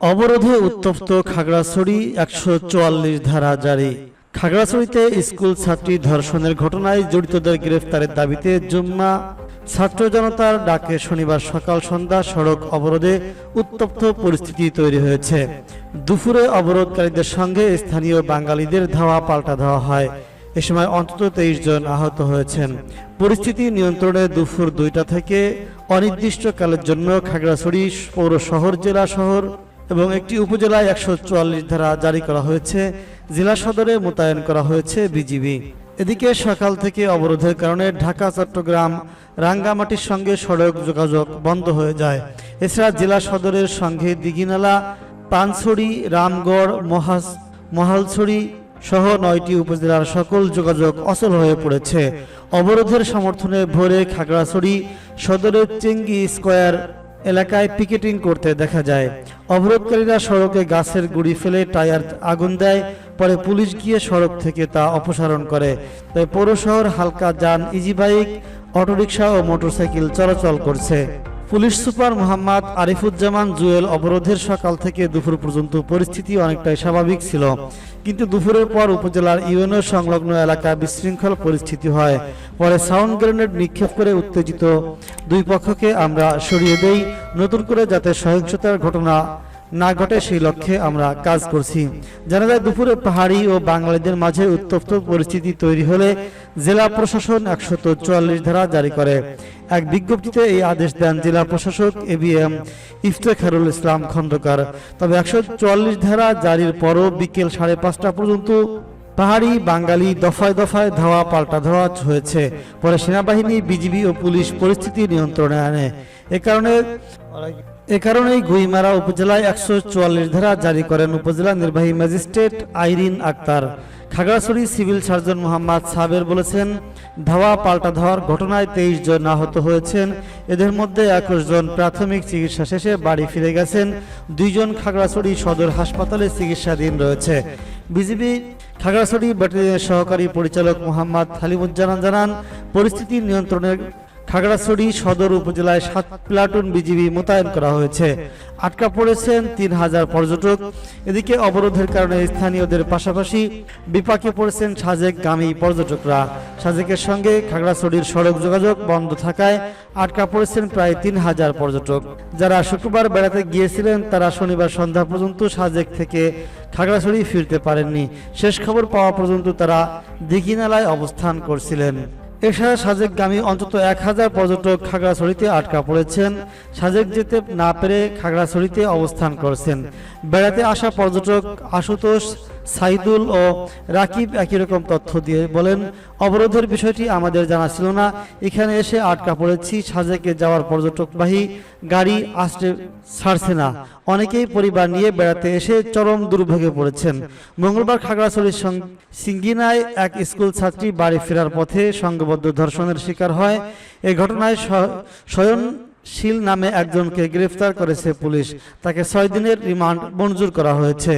অবরোধে উত্তপ্ত খাগড়াছড়ি একশো চুয়াল্লিশ ধারা জারি। খাগড়াছড়িতে স্কুল ছাত্রী ধর্ষণের ঘটনায় জড়িতদের গ্রেফতারের দাবিতে জুম্মা। ছাত্র জনতার ডাকে শনিবার সকাল সন্ধ্যা সড়ক অবরোধে উত্তপ্ত পরিস্থিতি তৈরি হয়েছে। দুপুরে অবরোধকারীদের সঙ্গে স্থানীয় বাঙালিদের ধাওয়া পাল্টা দেওয়া হয়। এ সময় অন্তত তেইশ জন আহত হয়েছেন। পরিস্থিতি নিয়ন্ত্রণে দুপুর দুইটা থেকে অনির্দিষ্টকালের জন্য খাগড়াছড়ি পৌর শহর জেলা শহর এবং একটি উপজেলায় একশো চুয়াল্লিশ ধারা জারি করা হয়েছে, জেলা সদরে মোতায়েন করা হয়েছে বিজিবি। এদিকে সকাল থেকে অবরোধের কারণে ঢাকা, চট্টগ্রাম, রাঙ্গামাটির সঙ্গে সড়ক যোগাযোগ বন্ধ হয়ে যায়। এছাড়া জেলা সদরের সঙ্গে দিঘিনালা, পানছড়ি, রামগড়, মহাস, মহালছড়ি সহ নয়টি উপজেলার সকল যোগাযোগ অচল হয়ে পড়েছে। অবরোধের সমর্থনে ভোরে খাগড়াছড়ি সদরের চেঙ্গি স্কোয়ার এলাকায় পিকেটিং করতে দেখা যায়। অবরোধকারীরা সড়কে গাছের গুড়ি ফেলে টায়ার আগুন দেয়, পরে পুলিশ গিয়ে সড়ক থেকে তা অপসারণ করে। তাই পৌরশহর হালকা যান ইজিবাইক অটোরিকশা ও মোটরসাইকেল চলাচল করছে। পুলিশ সুপার মোহাম্মদ আরিফুজ্জামান জুয়েল অবরোধের সকাল থেকে দুপুর পর্যন্ত পরিস্থিতি অনেকটাই স্বাভাবিক ছিল। কিন্তু দুপুরের পর উপজেলার ইউএনও সংলগ্ন এলাকা বিশৃঙ্খল পরিস্থিতি হয়। পরে সাউন্ড গ্রেনেড নিক্ষেপ করে উত্তেজিত দুই পক্ষকে আমরা সরিয়ে দেই। নতুন করে যাতে সহিংসতার ঘটনা না ঘটে সেই লক্ষ্যে আমরা কাজ করছি। জানা যায়, দুপুরে পাহাড়ি ও বাঙালিদের মাঝে উত্তপ্ত পরিস্থিতি তৈরি হলে জেলা প্রশাসন একশত চুয়াল্লিশ ধারা জারি করে। এক বিজ্ঞপ্তিতে এই আদেশ দেন জেলা প্রশাসক A B M Iftekharul Islam Khandakar. তবে একশো চুয়াল্লিশ ধারা জারির পরও বিকেল সাড়ে পাঁচটা পর্যন্ত পাহাড়ি বাঙালি দফায় দফায় ধাওয়া, পাল্টা ধাওয়া হয়েছে। পরে সেনাবাহিনী, বিজিবি ও পুলিশ পরিস্থিতি নিয়ন্ত্রণে আনে। এ কারণে এ কারণেই গুইমারা উপজেলায় একশো চুয়াল্লিশ ধারা জারি করেন উপজেলা নির্বাহী magistrate Irin Akter. Khagrachari civil surgeon Mohammad Saber বলেছেন, ধাওয়া পাল্টা ধাওয়ার ঘটনায় তেইশ জন আহত হয়েছেন। এদের মধ্যে একুশ জন প্রাথমিক চিকিৎসা শেষে বাড়ি ফিরে গেছেন। দুইজন খাগড়াছড়ি সদর হাসপাতালে চিকিৎসাধীন রয়েছে। বিজিবি খাগড়াছড়ি ব্যাটালিয়নের সহকারী পরিচালক মোহাম্মদ হালিমুজ্জামান জানান, পরিস্থিতি নিয়ন্ত্রণের খাগড়াছড়ি সদর উপজেলায় সাত প্লাটুন বিজিবি মোতায়েন করা হয়েছে। আটকা পড়েছেন তিন হাজার পর্যটক। এদিকে অবরোধের কারণে স্থানীয়দের পাশাপাশি বিপাকে পড়েছেন সাজেক গামী পর্যটকরা। সাজেকের সঙ্গে খাগড়াছড়ির সড়ক যোগাযোগ বন্ধ থাকায় আটকা পড়েছেন প্রায় তিন হাজার পর্যটক। যারা শুক্রবার বেড়াতে গিয়েছিলেন, তারা শনিবার সন্ধ্যা পর্যন্ত সাজেক থেকে খাগড়াছড়ি ফিরতে পারেননি। শেষ খবর পাওয়া পর্যন্ত তারা দিঘিনালায় অবস্থান করছিলেন। এছাড়া সাজেকগামী অন্তত এক হাজার পর্যটক খাগড়াছড়িতে আটকা পড়েছেন। সাজেক যেতে না পেরে খাগড়াছড়িতে অবস্থান করছেন। বেড়াতে আসা পর্যটক আশুতোষ সাইদুল ও রাকিব একই রকম তথ্য দিয়ে বলেন, অবরোধের বিষয়টি আমাদের জানা ছিল না। এখানে এসে আটকা পড়েছি, সাজেকে যাওয়ার পর্যটকবাহী গাড়ি আসতে ছাড়ছে না। অনেকেই পরিবার নিয়ে বেড়াতে এসে চরম দুর্ভোগে পড়েছেন। মঙ্গলবার খাগড়াছড়ির সিঙ্গিনায় এক স্কুল ছাত্রী বাড়ি ফেরার পথে সংঘবদ্ধ ধর্ষণের শিকার হয়। এ ঘটনায় স্বয়ং শীল নামে একজনকে গ্রেফতার করেছে পুলিশ। তাকে ছয় দিনের রিমান্ড মঞ্জুর করা হয়েছে।